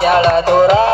ya la dura.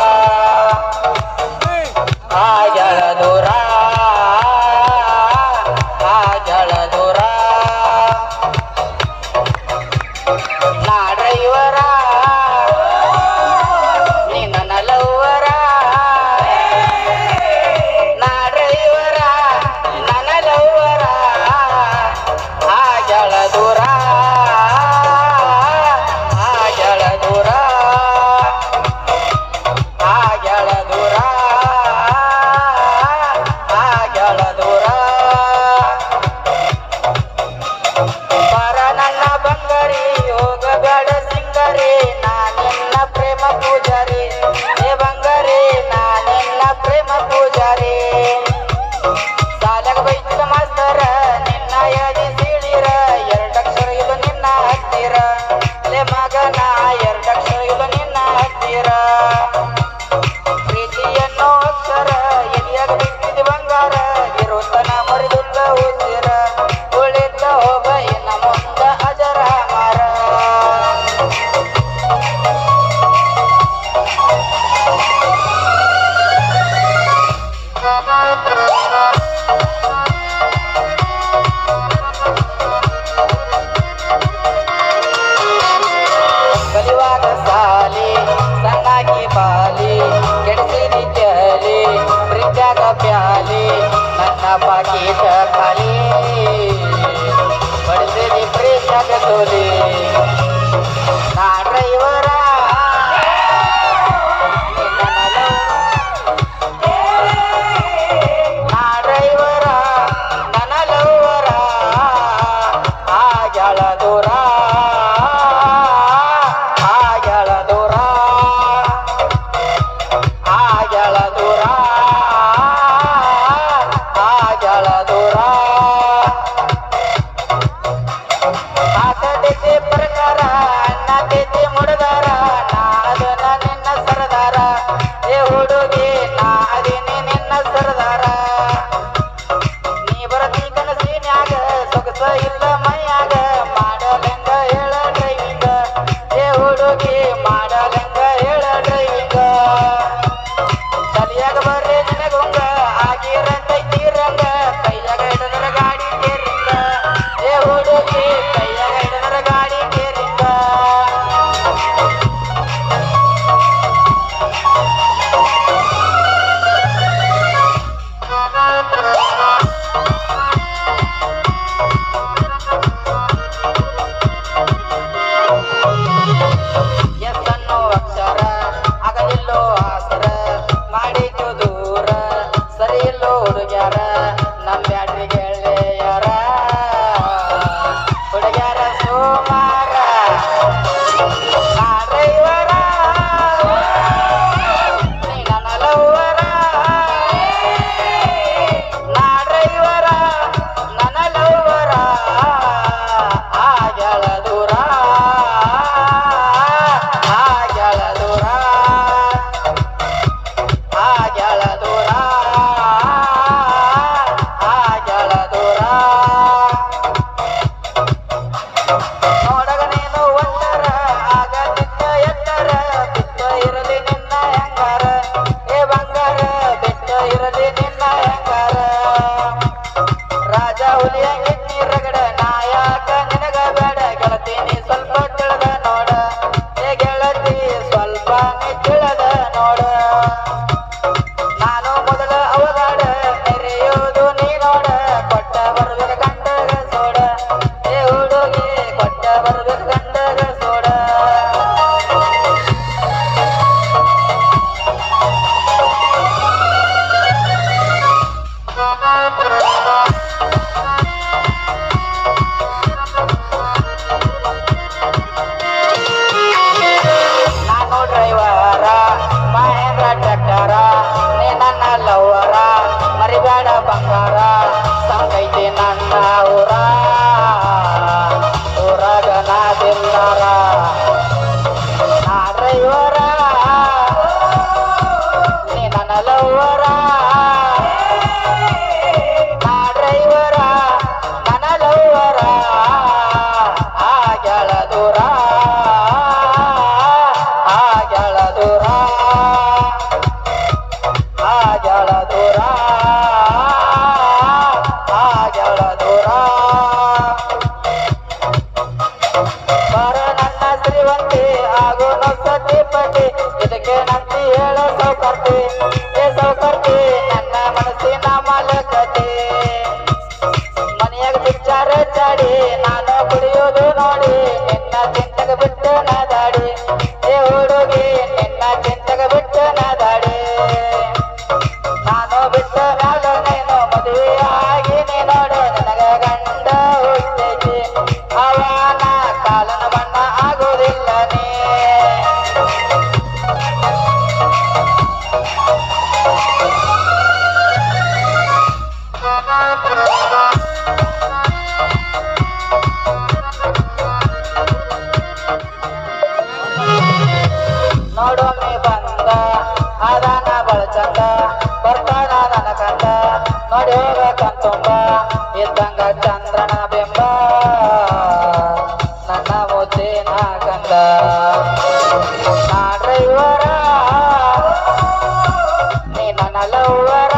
ನಾವು ನೊಸಟಿ ಪಟ್ಟಿ ಇದಕ್ಕೆ ನಂಬಿ ಹೇಳ ಸೌಕರ್ತಿ. ಏ ನೋಡೋಮೆ ಬಂದ ಆದಾನ ಬಳ ಚಂದ ಬರ್ತಾನ ನನ್ನ ಕಂದ ನೋಡಿ ಕಂತುಂಬ ಇದ್ದಂಗ ಚಂದ್ರನ ಬೆಂಬ. ನನ್ನ ಮುದ್ದೇನ ಕಂದ ನಾ ಡ್ರೈವರ ನೀ ನನ್ನ ಲವ್ವರ